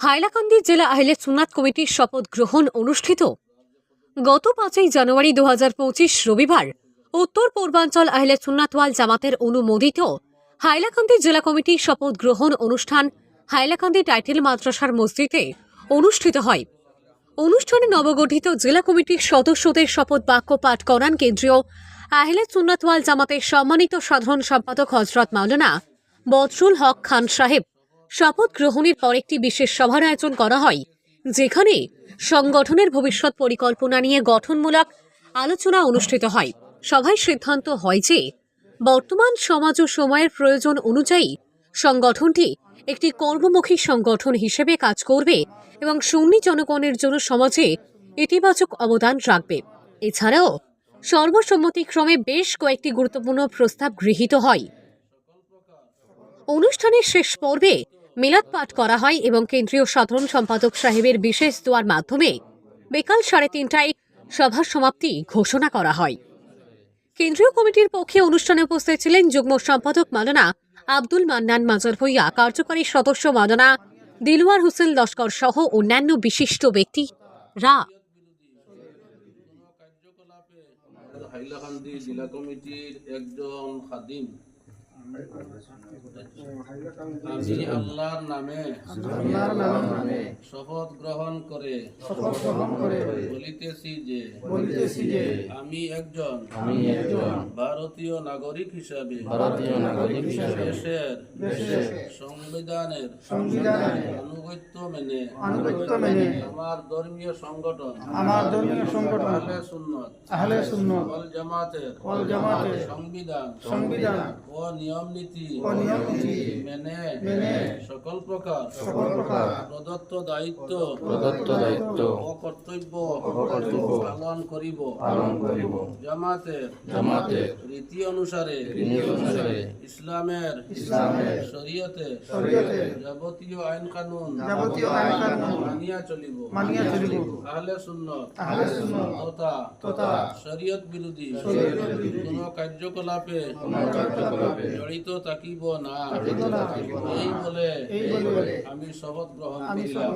হাইলাকান্দি জেলা আহলে সুন্নাত কমিটির শপথ গ্রহণ অনুষ্ঠিত। গত পাঁচই জানুয়ারি দু রবিবার উত্তর পূর্বাঞ্চল আহলে সুন্নাতওয়াল জামাতের অনুমোদিত হাইলাকান্দি জেলা কমিটির শপথ গ্রহণ অনুষ্ঠান হাইলাকান্দি টাইটেল মাদ্রাসার মসজিদে অনুষ্ঠিত হয়। অনুষ্ঠানে নবগঠিত জেলা কমিটির সদস্যদের শপথ বাক্য পাঠ করান কেন্দ্রীয় আহলে সুন্নাতওয়াল জামাতের সম্মানিত সাধারণ সম্পাদক হজরত মাওলানা বদরুল হক খান সাহেব। শপথ গ্রহণের পর একটি বিশেষ সভার আয়োজন করা হয়, যেখানে সংগঠনের ভবিষ্যৎ পরিকল্পনা নিয়ে গঠনমূলক আলোচনা অনুষ্ঠিত হয়। সভায় সিদ্ধান্ত হয় যে, বর্তমান সমাজ ও সময়ের প্রয়োজন অনুযায়ী সংগঠনটি একটি কর্মমুখী সংগঠন হিসেবে কাজ করবে এবং সুন্নি জনগণের জন্য সমাজে ইতিবাচক অবদান রাখবে। এছাড়াও, সর্বসম্মতিক্রমে বেশ কয়েকটি গুরুত্বপূর্ণ প্রস্তাব গৃহীত হয়। অনুষ্ঠানের শেষ পর্বে মিলাদ পাঠ করা হয় এবং কেন্দ্রীয় সাধারণ সম্পাদক সাহেবের বিশেষ দোয়ার মাধ্যমে বিকাল সাড়ে তিনটায় সভার সমাপ্তি ঘোষণা করা হয়। কেন্দ্রীয় কমিটির পক্ষে অনুষ্ঠানে উপস্থিত ছিলেন যুগ্ম সম্পাদক মালানা আব্দুল মান্নান মাজার ভুইয়া, কার্যকরী সদস্য মালানা দিলওয়ার হোসেন লস্কর সহ অন্যান্য বিশিষ্ট ব্যক্তি রা। হাইলাকান্দি জেলা কমিটির একজন খাদিম আমি আল্লাহর নামে আল্লাহর নামে শপথ গ্রহণ করে শপথ গ্রহণ করে বলিতেছি যে বলিতেছি যে আমি একজন আমি একজন ভারতীয় নাগরিক হিসাবে ভারতীয় নাগরিক হিসাবে দেশের দেশের সংবিধানের সংবিধানের আনুগত্য মেনে আনুগত্য মেনে আমার ধর্মীয় সংগঠন আমার ধর্মীয় সংগঠন আহলে সুন্নত আহলে সুন্নত ওয়াল জামাতের ওয়াল জামাতের সংবিধান সংবিধান ও নিয়ম নীতি ও নিয়ম নীতি মেনে মেনে সকল প্রকার সকল প্রকার প্রদত্ত দায়িত্ব প্রদত্ত দায়িত্ব ও কর্তব্য কর্তব্য পালন করিব। পালন করিব। জামাতের জামাতের রীতি অনুসারে রীতি অনুসারে ইসলামের ইসলামের শরীয়তে শরীয়তে যাবতীয় আইন কানুন যাবতীয় আইন কানুন মানিয়া চলিব। মানিয়া চলিব। আহলে সুন্নত আহলে সুন্নত তথা তথা শরীয়ত বিরোধী শরীয়ত বিরোধী। কোন কার্যকলাপে কোন কার্যকলাপে জড়িত থাকিব না। এই বলে আমি শপথ গ্রহণ করিলাম।